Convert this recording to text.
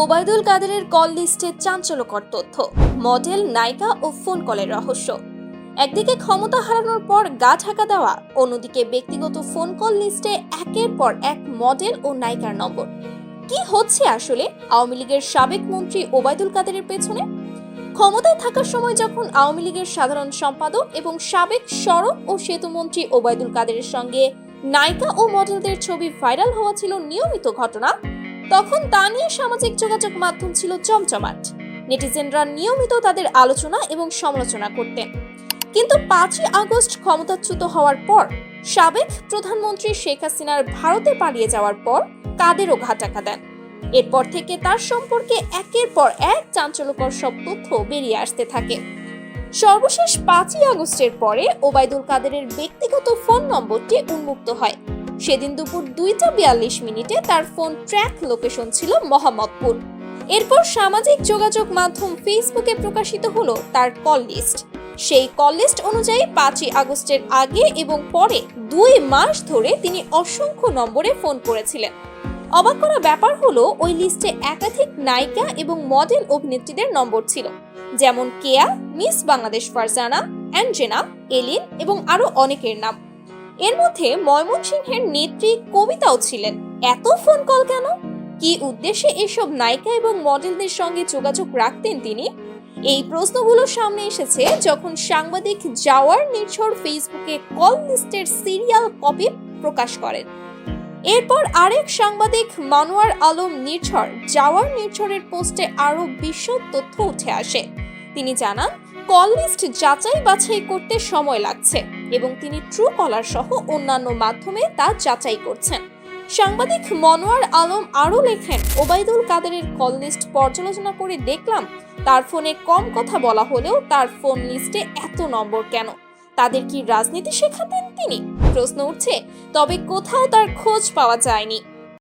ওবায়দুল কাদেরের কল লিস্টে চাঞ্চল্যকর তথ্য। মডেল, নায়িকা ও ফোন কলের রহস্য। একদিকে ক্ষমতা হারানোর পর গা ঢাকা দেওয়া, অন্যদিকে ব্যক্তিগত ফোন কল লিস্টে একের পর এক মডেল ও নায়িকার নম্বর। কি হচ্ছে আসলে আওয়ামী লীগের সাবেক মন্ত্রী ওবায়দুল কাদেরের পেছনে? ক্ষমতায় থাকার সময় যখন আওয়ামী লীগের সাধারণ সম্পাদক এবং সাবেক সড়ক ও সেতু মন্ত্রী ওবায়দুল কাদেরের সঙ্গে নায়িকা ও মডেলদের ছবি ভাইরাল হওয়া ছিল নিয়মিত ঘটনা তখন তা নিয়ে সামাজিক যোগাযোগ মাধ্যম ছিল জমজমাট নেটিজেনরা নিয়মিত তাদের আলোচনা এবং সমালোচনা করতেন। কিন্তু পাঁচই আগস্ট ক্ষমতাচ্যুত হওয়ার পর, সাবেক প্রধানমন্ত্রী শেখ হাসিনার ভারতে পালিয়ে যাওয়ার পর কাদেরও ঘাটাকা দেন। এরপর থেকে তার সম্পর্কে একের পর এক চাঞ্চল্যকর সব তথ্য বেরিয়ে আসতে থাকে। সর্বশেষ পাঁচই আগস্টের পরে ওবায়দুল কাদেরের ব্যক্তিগত ফোন নম্বরটি উন্মুক্ত হয়। সেদিন দুপুর দুইটা বিয়াল্লিশ মিনিটে তার ফোন ট্র্যাক লোকেশন ছিল মোহাম্মদপুর। এরপর সামাজিক যোগাযোগ মাধ্যম ফেসবুকে প্রকাশিত হলো তার কল লিস্ট। সেই কল লিস্ট অনুযায়ী পাঁচই আগস্টের আগে এবং পরে দুই মাস ধরে তিনি অসংখ্য নম্বরে ফোন করেছিলেন। অবাক করা ব্যাপার হলো, ওই লিস্টে একাধিক নায়িকা এবং মডেল অভিনেত্রীদের নম্বর ছিল, যেমন কেয়া, মিস বাংলাদেশ ফারজানা, অ্যাঞ্জেনা, এলিন এবং আরও অনেকের নাম। এর মধ্যে ময়মনসিংহের নেত্রী কবিতাও ছিলেন। এত ফোন কল কেন? কি উদ্দেশ্যে এসব নায়িকা এবং মডেলদের সঙ্গে যোগাযোগ রাখতেন তিনি? এই প্রশ্নগুলো সামনে এসেছে যখন সাংবাদিক জাওয়ার নির্ঝর ফেসবুকে কল লিস্টের সিরিয়াল কপি প্রকাশ করেন। এরপর আরেক সাংবাদিক মানোয়ার আলম নির্ঝর জাওয়ার নির্ঝরের পোস্টে আরও বিশদ তথ্য উঠে আসে। তিনি জানান কল লিস্ট যাচাই বাছাই করতে সময় লাগছে। এবং তিনি ট্রু কলার সহ অন্যান্য মাধ্যমে তা যাচাই করছেন। সাংবাদিক মনোয়ার আলম আরও লেখেন, ওবায়দুল কাদেরের কল লিস্ট পর্যালোচনা করে দেখলাম, তার ফোনে কম কথা বলা হলেও তার ফোন লিস্টে এত নম্বর কেন? তাদের কি রাজনীতি শেখাতেন তিনি? প্রশ্ন উঠছে, তবে কোথাও তার খোঁজ পাওয়া যায়নি।